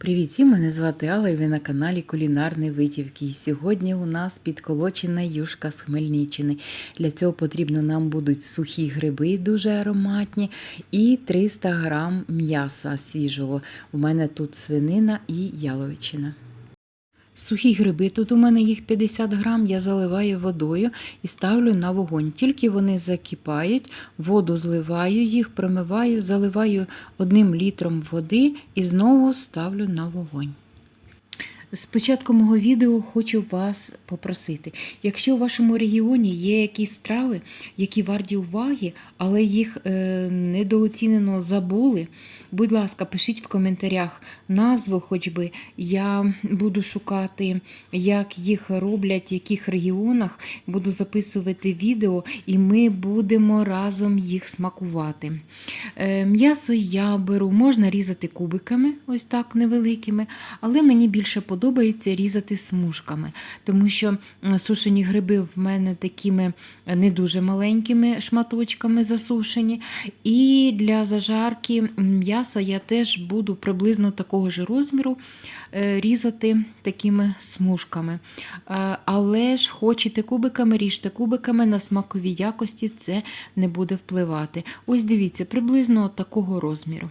Привіт, всім, мене звати Алла і ви на каналі Кулінарні Витівки. І сьогодні у нас підколочена юшка з Хмельниччини. Для цього потрібно нам будуть сухі гриби, дуже ароматні, і 300 грам м'яса свіжого. У мене тут свинина і яловичина. Сухі гриби, тут у мене їх 50 грам, я заливаю водою і ставлю на вогонь. Тільки вони закипають, воду зливаю їх, промиваю, заливаю одним літром води і знову ставлю на вогонь. З початку мого відео хочу вас попросити, якщо у вашому регіоні є якісь страви, які варті уваги, але їх е, недооцінено забули, будь ласка, пишіть в коментарях назву, хоч би я буду шукати, як їх роблять, в яких регіонах, буду записувати відео, і ми будемо разом їх смакувати. Е, м'ясо я беру, можна різати кубиками, ось так невеликими, але мені більше подобається різати смужками, тому що сушені гриби в мене такими не дуже маленькими шматочками засушені. І для зажарки м'яса я теж буду приблизно такого ж розміру е, різати такими смужками. Е, Але ж хочете кубиками, ріжте кубиками на смакові якості це не буде впливати. Ось дивіться, приблизно такого розміру.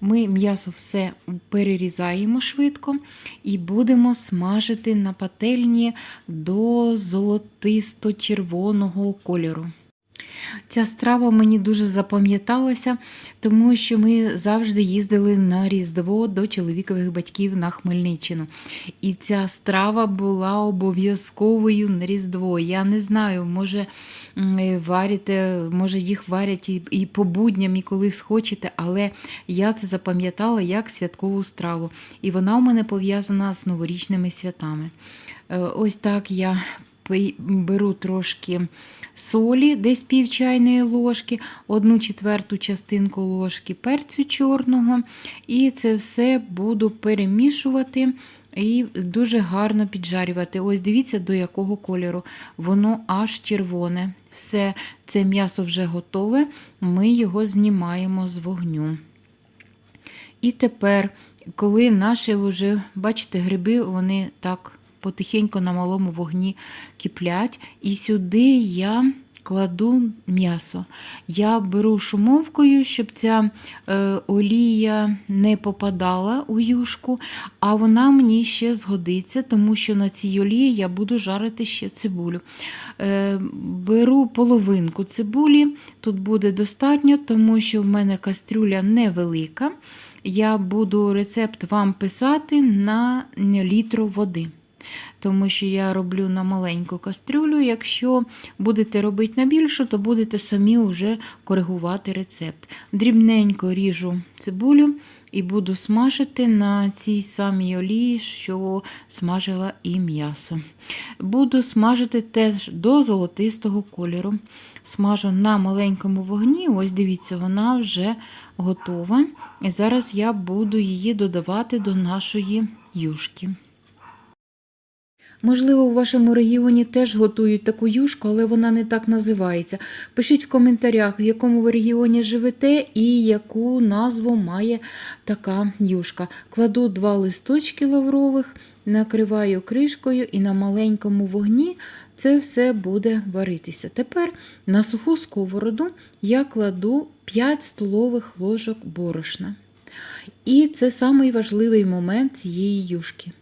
Ми м'ясо все перерізаємо швидко і будемо смажити на пательні до золотисто-червоного кольору. Ця страва мені дуже запам'яталася, тому що ми завжди їздили на Різдво до чоловікових батьків на Хмельниччину. І ця страва була обов'язковою на Різдво. Я не знаю, може м, варите, може їх варять і, і по будням, і коли схочете, але я це запам'ятала як святкову страву. І вона у мене пов'язана з новорічними святами. Е, Ось так я беру трошки солі, десь пів чайної ложки, одну четверту частинку ложки перцю чорного, і це все буду перемішувати. І дуже гарно піджарювати. Ось дивіться, до якого кольору. Воно аж червоне. Все, це м'ясо вже готове, ми його знімаємо з вогню. І тепер, коли наші вже, бачите, гриби, вони так потихеньку на малому вогні киплять, і сюди я кладу м'ясо. Я беру шумовкою, щоб ця е, олія не попадала у юшку, а вона мені ще згодиться, тому що на цій олії я буду жарити ще цибулю. Е, беру половинку цибулі, тут буде достатньо, тому що в мене кастрюля невелика. Я буду рецепт вам писати на літру води. Тому що я роблю на маленьку кастрюлю. Якщо будете робити на більшу, то будете самі вже коригувати рецепт. Дрібненько ріжу цибулю і буду смажити на цій самій олії, що смажила і м'ясо. Буду смажити теж до золотистого кольору. Смажу на маленькому вогні. Ось дивіться, вона вже готова. І зараз я буду її додавати до нашої юшки. Можливо, у вашому регіоні теж готують таку юшку, але вона не так називається. Пишіть в коментарях, в якому ви регіоні живете і яку назву має така юшка. Кладу два листочки лаврових, накриваю кришкою і на маленькому вогні це все буде варитися. Тепер на суху сковороду я кладу 5 столових ложок борошна. І це самий важливий момент цієї юшки.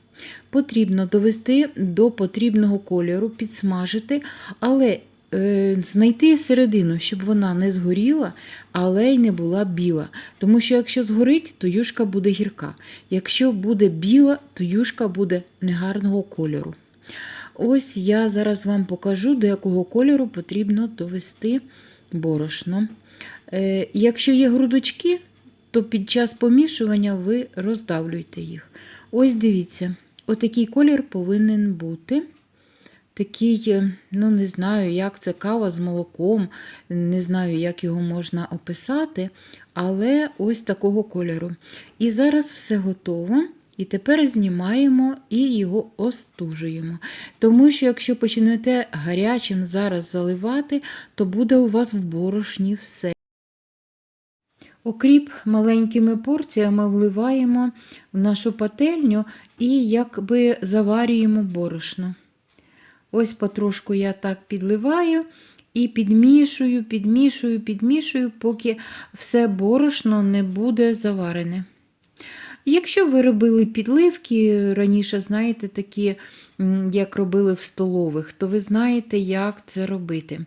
Потрібно довести до потрібного кольору, підсмажити, але е, знайти середину, щоб вона не згоріла, але й не була біла. Тому що якщо згорить, то юшка буде гірка. Якщо буде біла, то юшка буде негарного кольору. Ось я зараз вам покажу, до якого кольору потрібно довести борошно. Е, якщо є грудочки, то під час помішування ви роздавлюєте їх. Ось дивіться, отакий колір повинен бути. Такий, е, ну не знаю, як це кава з молоком, не знаю, як його можна описати, але ось такого кольору. І зараз все готово. І тепер знімаємо і його остужуємо. Тому що, якщо почнете гарячим зараз заливати, то буде у вас в борошні все. Окріп маленькими порціями вливаємо в нашу пательню і якби заварюємо борошно. Ось потрошку я так підливаю і підмішую, підмішую, підмішую, поки все борошно не буде заварене. Якщо ви робили підливки раніше, знаєте, такі, як робили в столових, то ви знаєте, як це робити.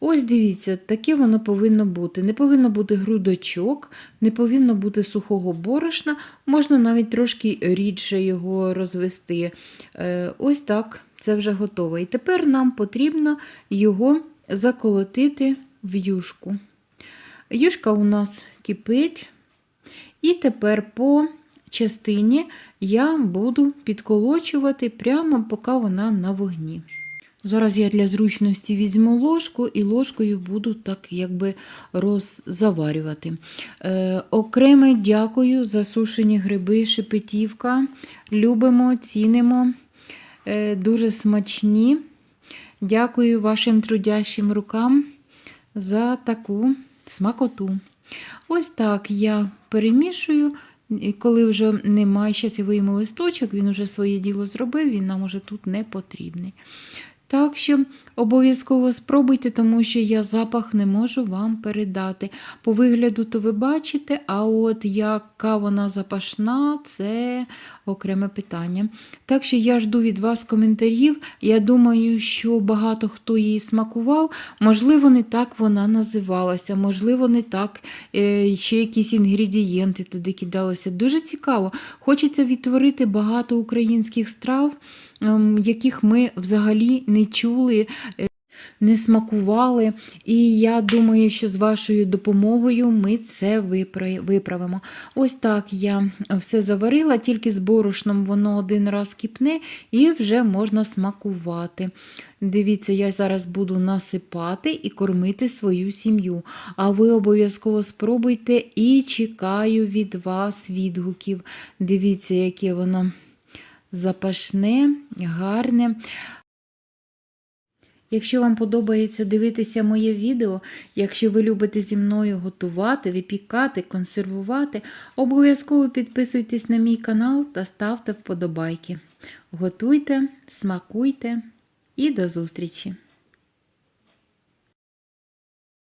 Ось дивіться, таке воно повинно бути. Не повинно бути грудочок, не повинно бути сухого борошна, можна навіть трошки рідше його розвести. Е, Ось так, це вже готово. І тепер нам потрібно його заколотити в юшку. Юшка у нас кипить. І тепер по частині я буду підколочувати прямо поки вона на вогні. Зараз я для зручності візьму ложку і ложкою буду так якби роззаварювати. Е, окреме дякую за сушені гриби, шепетівка. Любимо, цінимо. Е, дуже смачні. Дякую вашим трудящим рукам за таку смакоту. Ось так я перемішую. І коли вже немає, я листочок, він вже своє діло зробив, він нам уже тут не потрібний. Так що обов'язково спробуйте, тому що я запах не можу вам передати. По вигляду то ви бачите, а от яка вона запашна, це окреме питання. Так що я жду від вас коментарів. Я думаю, що багато хто її смакував, можливо, не так вона називалася, можливо, не так е, ще якісь інгредієнти туди кидалися. Дуже цікаво. Хочеться відтворити багато українських страв, яких ми взагалі не чули. е, Не смакували, і я думаю, що з вашою допомогою ми це виправимо. Ось так я все заварила, тільки з борошном воно один раз кипне і вже можна смакувати. Дивіться, я зараз буду насипати і кормити свою сім'ю. А ви обов'язково спробуйте і чекаю від вас відгуків. Дивіться, яке воно запашне, гарне. Якщо вам подобається дивитися моє відео, якщо ви любите зі мною готувати, випікати, консервувати, обов'язково підписуйтесь на мій канал та ставте вподобайки. Готуйте, смакуйте і до зустрічі!